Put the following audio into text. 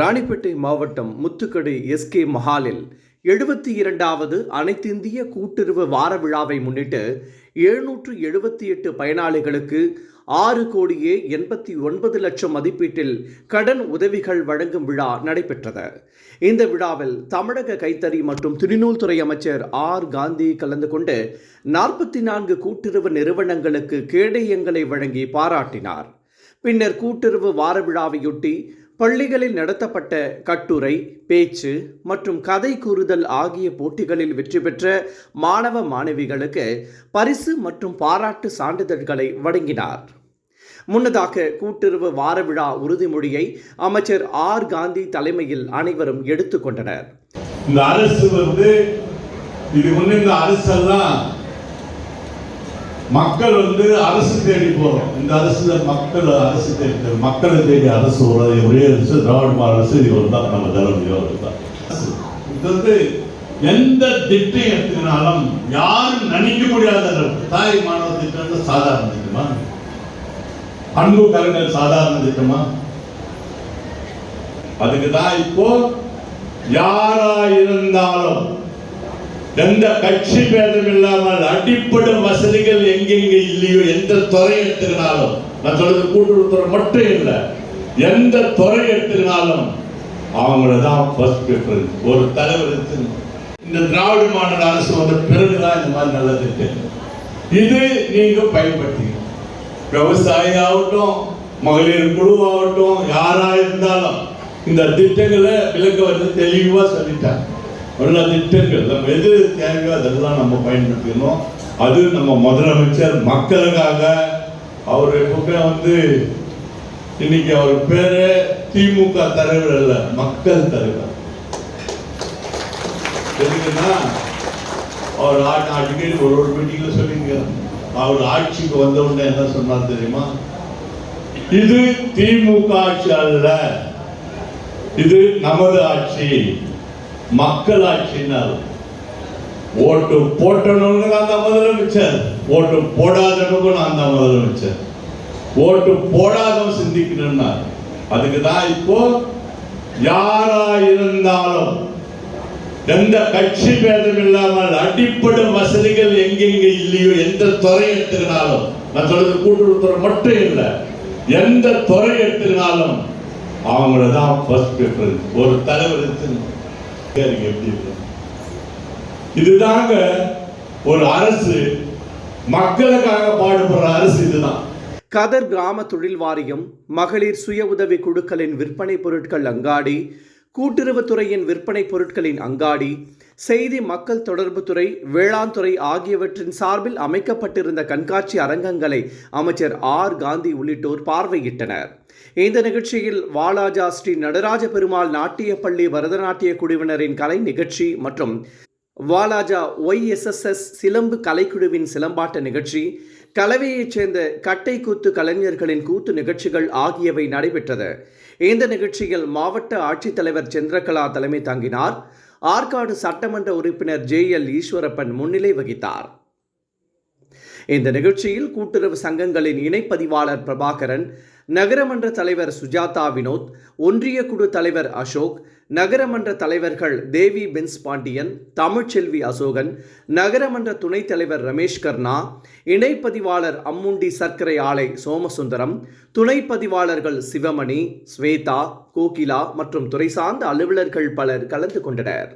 ராணிப்பேட்டை மாவட்டம் முத்துக்கடை எஸ்கே மஹாலில் எழுபத்தி இரண்டாவது அனைத்திந்திய கூட்டுறவு வார விழாவை முன்னிட்டு எழுநூற்று எழுபத்தி எட்டு பயனாளிகளுக்கு ஆறு கோடியே எண்பத்தி ஒன்பது லட்சம் மதிப்பீட்டில் கடன் உதவிகள் வழங்கும் விழா நடைபெற்றது. இந்த விழாவில் தமிழக கைத்தறி மற்றும் துணிநூல்துறை அமைச்சர் ஆர் காந்தி கலந்து கொண்டு நாற்பத்தி நான்கு கூட்டுறவு நிறுவனங்களுக்கு கேடயங்களை வழங்கி பாராட்டினார். பின்னர் கூட்டுறவு வார விழாவையொட்டி பள்ளிகளில் நடத்தப்பட்ட கட்டுரை பேச்சு மற்றும் கதை கூறுதல் ஆகிய போட்டிகளில் வெற்றி பெற்ற மாணவ மாணவிகளுக்கு பரிசு மற்றும் பாராட்டு சான்றிதழ்களை வழங்கினார். முன்னதாக கூட்டுறவு வார விழா உறுதிமொழியை அமைச்சர் ஆர். காந்தி தலைமையில் அனைவரும் எடுத்துக்கொண்டனர் இந்த அரசு வந்து இது ஒன்று இந்த அரசெல்லாம் மக்கள் வந்து அரசு தேடி போறோம். இந்த அரசுல மக்கள் அரசு தேடி மக்களை தேடி அரசு ஒரே ஒரே அரசு திராவிட அரசு இது தான் நம்ம தலைமையோ தான். இது வந்து எந்த திட்டம் எடுத்துக்கினாலும் யாரும் நினைக்க முடியாத அளவுக்கு தாய் மாணவ திட்டம் சாதாரண திட்டமா? அன்பு கலைஞர் சாதாரண திட்டமா? அதுக்கு தான் இப்போ யாரா இருந்தாலும் எந்த கட்சி பேதம் இல்லாமல் அடிப்படை வசதிகள் எங்கெங்க இல்லையோ எந்த துறை எடுத்துக்கினாலும் நான் சொல்றது கூட்டுறவுத்துறை மட்டும் இல்லை எந்த துறை எடுத்துக்கினாலும் அவங்கள தான் ஃபர்ஸ்ட் பேப்பர் ஒரு தலைவர் இந்த திராவிட மாநில அரசு வந்த பிறகுதான் இந்த மாதிரி நல்ல திட்டம் இது நீங்க பயன்படுத்திக்கணும். விவசாயி ஆகட்டும் மகளிர் குழு ஆகட்டும் யாரா இருந்தாலும் இந்த திட்டங்களை விளக்க வந்து தெளிவா சொல்லிட்டாங்க. உள்ள திட்டங்கள். நம்ம எது தேவையோ அதெல்லாம் நம்ம பயன்படுத்திக்கணும். அது நம்ம முதலமைச்சர் மக்களுக்காக அவர் எப்பவுமே வந்து இன்னைக்கு அவர் பேரு திமுக தலைவர் அல்ல மக்கள் தலைவர். எதுக்குன்னா அவர் அடிக்கடி ஒரு ஒரு மீட்டிங்ல சொல்லிங்க அவர் ஆட்சிக்கு வந்த உடனே என்ன சொன்னார் தெரியுமா? இது திமுக ஆட்சி அல்ல. இது நமது ஆட்சி. மக்கள் ஓட்டு போட்டவனுக்கு நான் தான் முதலமைச்சர் ஓட்டு போடாதவனுக்கும் நான் தான் முதலமைச்சர் ஓட்டு போடாதவன் சிந்திக்கணும்னா. அதுக்கு தான் இப்போ யாரா இருந்தாலும் எந்த கட்சி பேதம் இல்லாமல் அடிப்படை வசதிகள் எங்கெங்க இல்லையோ எந்த துறை எடுத்துக்கினாலும் நான் சொல்றது கூட்டுறவுத்துறை மட்டும் இல்லை எந்த துறை எடுத்துக்கினாலும் அவங்கள தான் ஃபர்ஸ்ட் ப்ரிஃபரன்ஸ் ஒரு தலைவர் எடுத்துக்கணும் கேளுங்க எப்படி இருக்கு? இதுதாங்க ஒரு அரசு. மக்களுக்காக பாடுபடுற அரசு இதுதான். கதர் கிராம தொழில் வாரியம் மகளிர் சுய உதவி குழுக்களின் விற்பனை பொருட்கள் அங்காடி கூட்டுறவுத்துறையின் விற்பனை பொருட்களின் அங்காடி செய்தி மக்கள் தொடர்பு துறை வேளாண் துறை ஆகியவற்றின் சார்பில் அமைக்கப்பட்டிருந்த கண்காட்சி அரங்கங்களை அமைச்சர் ஆர். காந்தி உள்ளிட்டோர் பார்வையிட்டனர். இந்த நிகழ்ச்சியில் வாலாஜா ஸ்ரீ நடராஜ பெருமாள் நாட்டிய பள்ளி பரதநாட்டிய குழுவினரின் கலை நிகழ்ச்சி மற்றும் வாலாஜா ஒய்எஸ்எஸ்எஸ் சிலம்பு கலைக்குழுவின் சிலம்பாட்ட நிகழ்ச்சி கலவையைச் சேர்ந்த கட்டை கூத்து கலைஞர்களின் கூத்து நிகழ்ச்சிகள் ஆகியவை நடைபெற்றது. இந்த நிகழ்ச்சியில் மாவட்ட ஆட்சித்தலைவர் சந்திரகலா தலைமை தாங்கினார். ஆற்காடு சட்டமன்ற உறுப்பினர் ஜே எல் ஈஸ்வரப்பன் முன்னிலை வகித்தார். இந்த நிகழ்ச்சியில் கூட்டுறவு சங்கங்களின் இணைப்பதிவாளர் பிரபாகரன் நகரமன்ற தலைவர் சுஜாதா வினோத் ஒன்றிய குழு தலைவர் அசோக் நகரமன்ற தலைவர்கள் தேவி பென்ஸ் பாண்டியன் தமிழ்ச்செல்வி அசோகன் நகரமன்ற துணைத் தலைவர் ரமேஷ் கர்ணா இணைப்பதிவாளர் அம்முண்டி சர்க்கரை ஆலை சோமசுந்தரம் துணை பதிவாளர்கள் சிவமணி ஸ்வேதா கோகிலா மற்றும் துறை சார்ந்த அலுவலர்கள் பலர் கலந்து கொண்டனர்.